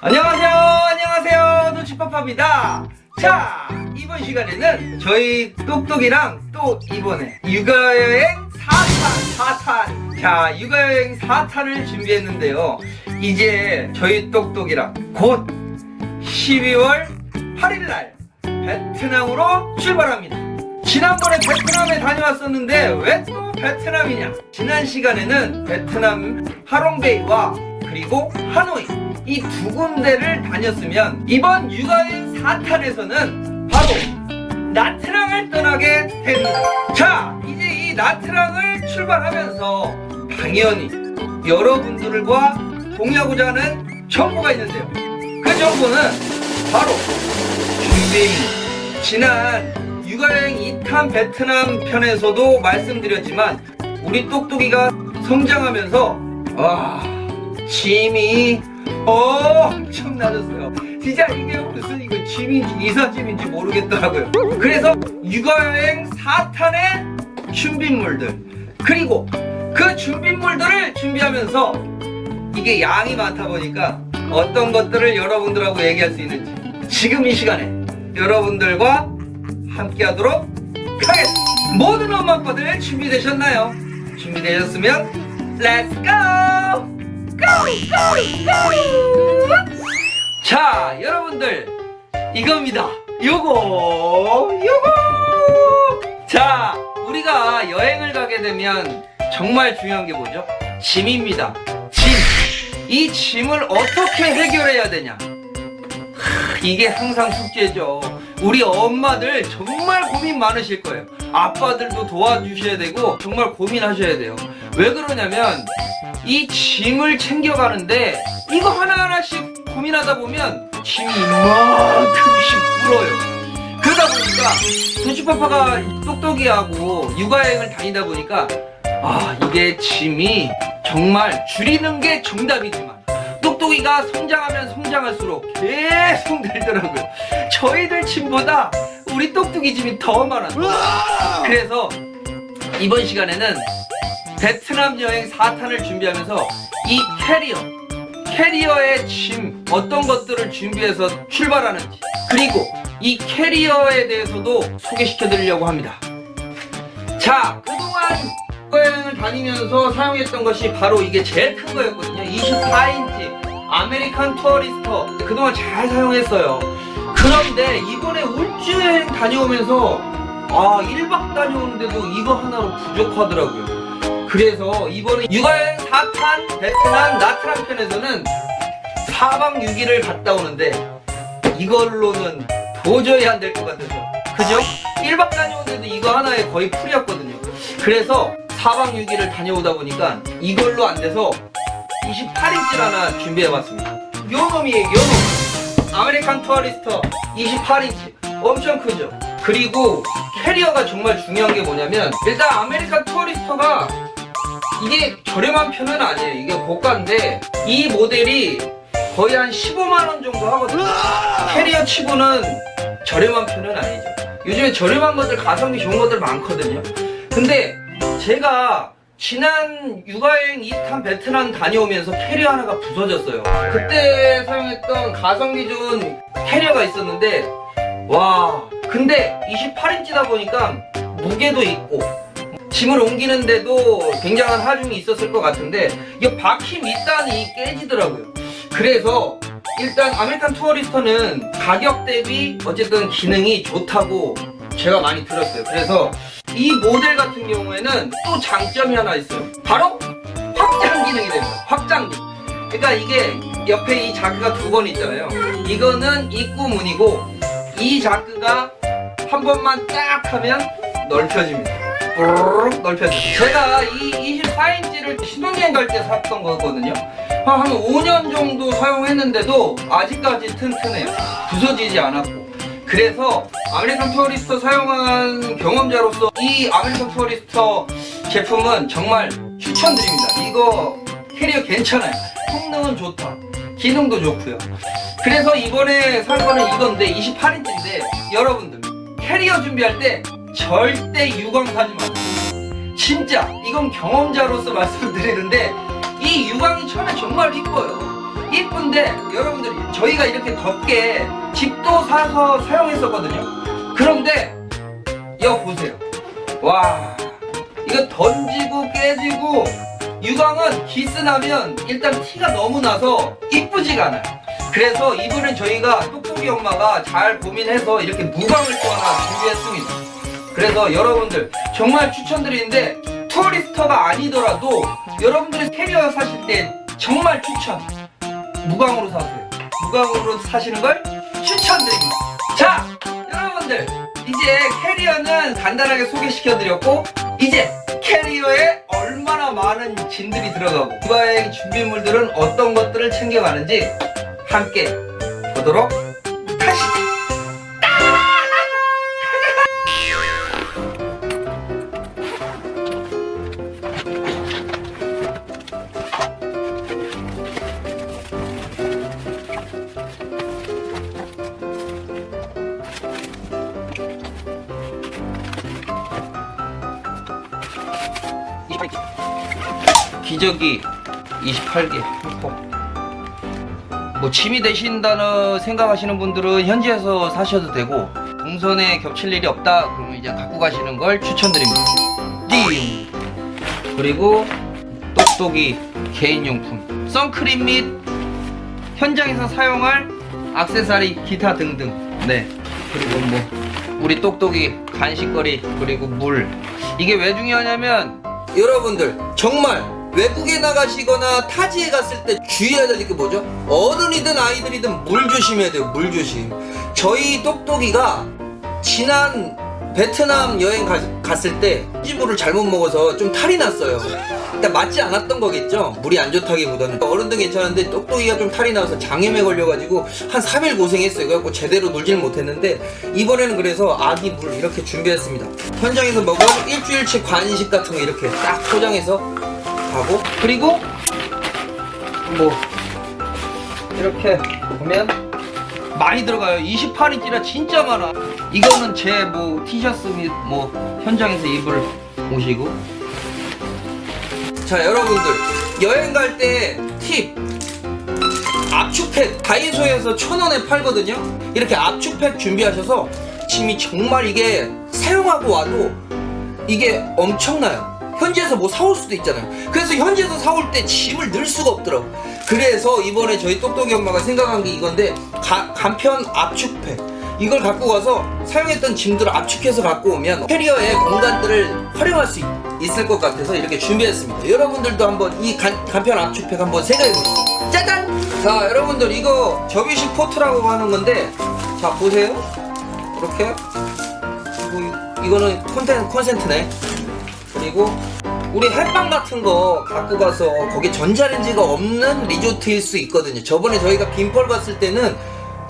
안녕하세요, 안녕하세요, 노치파파입니다. 자, 이번 시간에는 저희 똑똑이랑 또 이번에 육아여행 4탄, 4탄. 자, 육아여행 4탄을 준비했는데요. 이제 저희 똑똑이랑 곧 12월 8일날 베트남으로 출발합니다. 지난번에 베트남에 다녀왔었는데 왜 또 베트남이냐? 지난 시간에는 베트남 하롱베이와 그리고 하노이 이 두 군데를 다녔으면 이번 육아여행 4탄에서는 바로 나트랑을 떠나게 됩니다. 자, 이제 이 나트랑을 출발하면서 당연히 여러분들과 공유하고자 하는 정보가 있는데요. 그 정보는 바로 준비입니다. 지난 육아여행 2탄 베트남 편에서도 말씀드렸지만 우리 똑똑이가 성장하면서 와 짐이 엄청 나졌어요. 진짜 이게 무슨 이거 짐인지 이사짐인지 모르겠더라고요. 그래서 육아여행 4탄의 준비물들 그리고 그 준비물들을 준비하면서 이게 양이 많다 보니까 어떤 것들을 여러분들하고 얘기할 수 있는지 지금 이 시간에 여러분들과 함께 하도록 하겠습니다. 모든 엄마 아빠들 준비되셨나요? 준비되셨으면 렛츠 고! 고! 고! 고! 자, 여러분들 이겁니다. 요거 요거 자, 우리가 여행을 가게 되면 정말 중요한 게 뭐죠? 짐입니다. 짐. 이 짐을 어떻게 해결해야 되냐? 하, 이게 항상 숙제죠. 우리 엄마들 정말 고민 많으실 거예요. 아빠들도 도와주셔야 되고 정말 고민하셔야 돼요. 왜 그러냐면 이 짐을 챙겨가는데 이거 하나하나씩 고민하다 보면 짐이 이만큼씩 불어요. 그러다 보니까 도시파파가 똑똑이하고 육아여행을 다니다 보니까 아 이게 짐이 정말 줄이는 게 정답이지만 똑똑이가 성장하면 성장할수록 계속 늘더라고요. 저희들 짐보다 우리 똑똑이 짐이 더 많았어요. 그래서 이번 시간에는 베트남 여행 4탄을 준비하면서 이 캐리어, 캐리어의 짐, 어떤 것들을 준비해서 출발하는지, 그리고 이 캐리어에 대해서도 소개시켜 드리려고 합니다. 자, 그동안 여행을 다니면서 사용했던 것이 바로 이게 제일 큰 거였거든요. 24인치 아메리칸 투어리스터. 그동안 잘 사용했어요. 그런데 이번에 울주여행 다녀오면서 아, 1박 다녀오는데도 이거 하나로 부족하더라고요. 그래서 이번에 육아여행 4탄 베트남 나트랑 편에서는 4박 6일을 갔다 오는데 이걸로는 도저히 안 될 것 같아서 그죠? 1박 다녀오는데도 이거 하나에 거의 풀이었거든요 그래서 4박 6일을 다녀오다 보니까 이걸로 안 돼서 28인치를 하나 준비해봤습니다 요 놈이에요 요 놈. 아메리칸 투어리스터 28인치 엄청 크죠 그리고 캐리어가 정말 중요한 게 뭐냐면 일단 아메리칸 투어리스터가 이게 저렴한 편은 아니에요. 이게 고가인데 이 모델이 거의 한 15만 원 정도 하거든요. 캐리어 치고는 저렴한 편은 아니죠. 요즘에 저렴한 것들 가성비 좋은 것들 많거든요. 근데 제가 지난 육아여행 2탄 베트남 다녀오면서 캐리어 하나가 부서졌어요. 그때 사용했던 가성비 좋은 캐리어가 있었는데 와 근데 28인치다 보니까 무게도 있고 짐을 옮기는데도 굉장한 하중이 있었을 것 같은데 이 바퀴 밑단이 깨지더라고요. 그래서 일단 아메리칸 투어리스터는 가격 대비 어쨌든 기능이 좋다고 제가 많이 들었어요. 그래서 이 모델 같은 경우에는 또 장점이 하나 있어요. 바로 확장 기능이 됩니다. 확장 기능. 그러니까 이게 옆에 이 자크가 두 번 있잖아요. 이거는 입구 문이고 이 자크가 한 번만 딱 하면 넓혀집니다. 뽀록 넓혀져요. 제가 이 24인치를 신혼여행 갈 때 샀던 거거든요. 한 5년 정도 사용했는데도 아직까지 튼튼해요. 부서지지 않았고. 그래서 아메리칸 투어리스터 사용한 경험자로서 이 아메리칸 투어리스터 제품은 정말 추천드립니다. 이거 캐리어 괜찮아요. 성능은 좋다. 기능도 좋고요. 그래서 이번에 산 거는 이건데 28인치인데 여러분들 캐리어 준비할 때 절대 유광 사지 마세요. 진짜 이건 경험자로서 말씀드리는데 이 유광이 천에 정말 이뻐요. 이쁜데 여러분들 저희가 이렇게 덥게 집도 사서 사용했었거든요. 그런데 이거 보세요. 와 이거 던지고 깨지고 유광은 기스 나면 일단 티가 너무 나서 이쁘지가 않아요. 그래서 이번엔 저희가 똑똑이 엄마가 잘 고민해서 이렇게 무광을 또 하나 준비했습니다. 그래서 여러분들 정말 추천드리는데 투어리스터가 아니더라도 여러분들이 캐리어 사실 때 정말 추천 무광으로 사세요 무광으로 사시는 걸 추천드립니다. 자 여러분들 이제 캐리어는 간단하게 소개시켜드렸고 이제 캐리어에 얼마나 많은 짐들이 들어가고 유아여행 준비물들은 어떤 것들을 챙겨가는지 함께 보도록 하시죠 기저귀 28개 흠뻑 뭐 짐이 되신다는 생각하시는 분들은 현지에서 사셔도 되고 동선에 겹칠 일이 없다 그러면 이제 갖고 가시는 걸 추천드립니다. 띵 그리고 똑똑이 개인용품. 선크림 및 현장에서 사용할 악세사리 기타 등등. 네. 그리고 뭐 우리 똑똑이 간식거리 그리고 물. 이게 왜 중요하냐면 여러분들 정말 외국에 나가시거나 타지에 갔을 때 주의해야 될 게 뭐죠? 어른이든 아이들이든 물 조심해야 돼요 물 조심. 저희 똑똑이가 지난 베트남 여행 가- 갔을 때 치즈볼을 잘못 먹어서 좀 탈이 났어요. 일단 맞지 않았던 거겠죠? 물이 안 좋다기보다는. 어른도 괜찮은데 똑똑이가 좀 탈이 나서 장염에 걸려가지고 한 3일 고생했어요. 그래갖고 제대로 놀지는 못했는데 이번에는 그래서 아기 물 이렇게 준비했습니다. 현장에서 먹을 일주일치 관식 같은 거 이렇게 딱 포장해서 가고 그리고 뭐 이렇게 보면 많이 들어가요. 28인치라 진짜 많아. 이거는 제 뭐 티셔츠 및 뭐 현장에서 입을 옷이고. 자 여러분들 여행 갈 때 팁. 압축팩. 다이소에서 천 원에 팔거든요. 이렇게 압축팩 준비하셔서 짐이 정말 이게 사용하고 와도 이게 엄청나요 현지에서 뭐 사올 수도 있잖아요. 그래서 현지에서 사올 때 짐을 넣을 수가 없더라고. 그래서 이번에 저희 똑똑이 엄마가 생각한 게 이건데 가- 간편 압축팩. 이걸 갖고 가서 사용했던 짐들을 압축해서 갖고 오면 캐리어의 공간들을 활용할 수 있, 을것 같아서 이렇게 준비했습니다. 여러분들도 한번 이 간, 간편 압축팩 한번 생각해보세요 짜잔! 자 여러분들 이거 접이식 포트라고 하는 건데 자 보세요. 이렇게. 그리고 이- 이거는 콘텐, 콘센트네. 그리고 우리 햇빵 같은 거 갖고 가서 거기 전자레인지가 없는 리조트일 수 있거든요. 저번에 저희가 빈폴 갔을 때는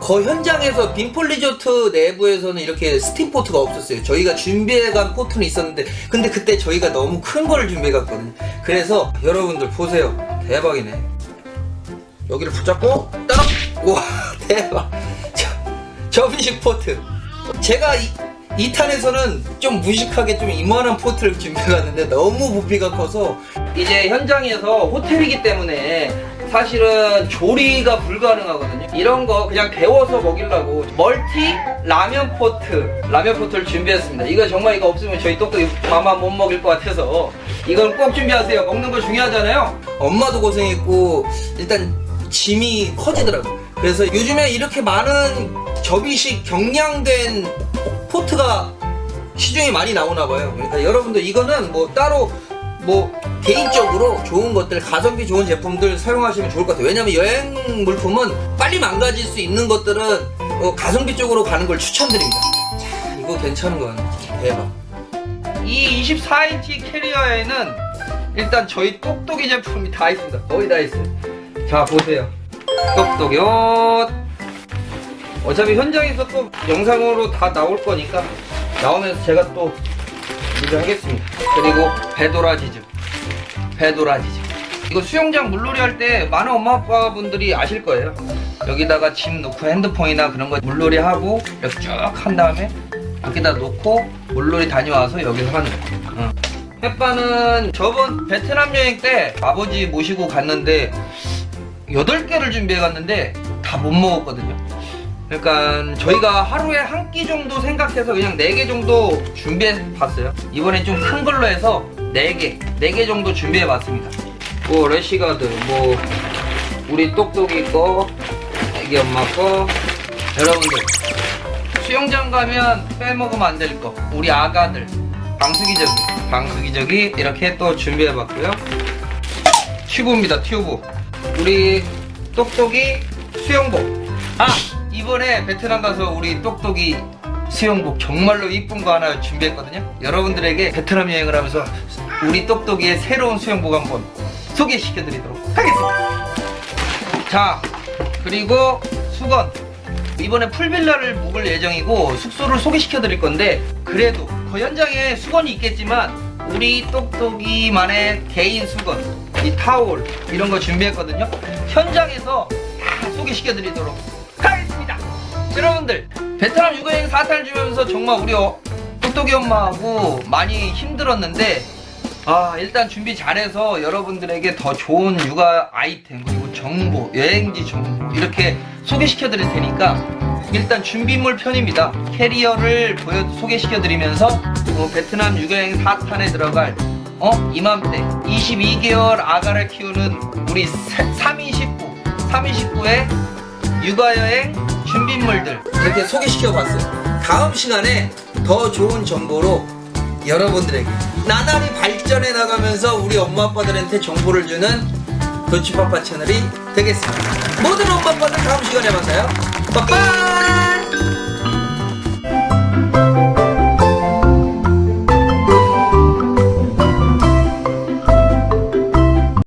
거 현장에서 빈폴 리조트 내부에서는 이렇게 스팀 포트가 없었어요. 저희가 준비해간 포트는 있었는데 근데 그때 저희가 너무 큰걸 준비해갔거든요. 그래서 여러분들 보세요. 대박이네. 여기를 붙잡고 따라 와 대박. 저, 접이식 포트. 제가 이, 2탄에서는 좀 무식하게 좀 이만한 포트를 준비해갔는데 너무 부피가 커서 이제 현장에서 호텔이기 때문에 사실은 조리가 불가능하거든요. 이런 거 그냥 데워서 먹이려고 멀티 라면 포트 라면 포트를 준비했습니다. 이거 정말 이거 없으면 저희 똑똑이 마마 못 먹일 것 같아서 이건 꼭 준비하세요. 먹는 거 중요하잖아요. 엄마도 고생했고 일단 짐이 커지더라고요. 그래서 요즘에 이렇게 많은 접이식 경량된 포트가 시중에 많이 나오나 봐요. 그러니까 여러분들 이거는 뭐 따로 뭐 개인적으로 좋은 것들 가성비 좋은 제품들 사용하시면 좋을 것 같아요. 왜냐면 여행 물품은 빨리 망가질 수 있는 것들은 어, 가성비 쪽으로 가는 걸 추천드립니다. 자, 이거 괜찮은 거 같네. 대박. 이 24인치 캐리어에는 일단 저희 똑똑이 제품이 다 있습니다. 거의 다 있어요. 자 보세요. 똑똑이 옷. 어차피 현장에서 또 영상으로 다 나올 거니까 나오면서 제가 또 리뷰하겠습니다. 그리고 배도라지즈. 배도라지즈. 이거 수영장 물놀이 할 때 많은 엄마 아빠 분들이 아실 거예요. 여기다가 짐 놓고 핸드폰이나 그런 거 물놀이 하고 이렇게 쭉 한 다음에 여기다 놓고 물놀이 다녀와서 여기서 하는 거. 어. 햇반은 저번 베트남 여행 때 아버지 모시고 갔는데 8개를 준비해 갔는데 다 못 먹었거든요. 그러니까 저희가 하루에 한 끼 정도 생각해서 그냥 4개 정도 준비해 봤어요. 이번엔 좀 큰 걸로 해서 4개, 4개 정도 준비해 봤습니다. 뭐 레시가드, 뭐 우리 똑똑이 거, 애기 엄마 거, 여러분들 수영장 가면 빼먹으면 안 될 거. 우리 아가들. 방수기저귀. 방수기저귀 이렇게 또 준비해 봤고요. 튜브입니다, 튜브. 우리 똑똑이 수영복. 아! 이번에 베트남 가서 우리 똑똑이 수영복 정말로 이쁜 거 하나 준비했거든요. 여러분들에게 베트남 여행을 하면서 우리 똑똑이의 새로운 수영복 한번 소개시켜 드리도록 하겠습니다. 자, 그리고 수건. 이번에 풀빌라를 묵을 예정이고 숙소를 소개시켜 드릴 건데 그래도 그 현장에 수건이 있겠지만 우리 똑똑이만의 개인 수건, 이 타올 이런 거 준비했거든요. 현장에서 다 소개시켜 드리도록. 여러분들 베트남 유교여행 4탄 주면서 정말 우리 어- 똑똑이 엄마하고 많이 힘들었는데 아 일단 준비 잘해서 여러분들에게 더 좋은 육아 아이템 그리고 정보 여행지 정보 이렇게 소개시켜 드릴 테니까 일단 준비물 편입니다. 캐리어를 보여 소개시켜 드리면서 뭐 베트남 육아여행 4탄에 들어갈 어 이맘때 22개월 아가를 키우는 우리 3인 식구 3인 식구의 육아여행 준비물들 이렇게 소개시켜 봤어요 다음 시간에 더 좋은 정보로 여러분들에게 나날이 발전해 나가면서 우리 엄마 아빠들한테 정보를 주는 도치파파 채널이 되겠습니다. 모든 엄마 아빠들 다음 시간에 만나요. 빠빠!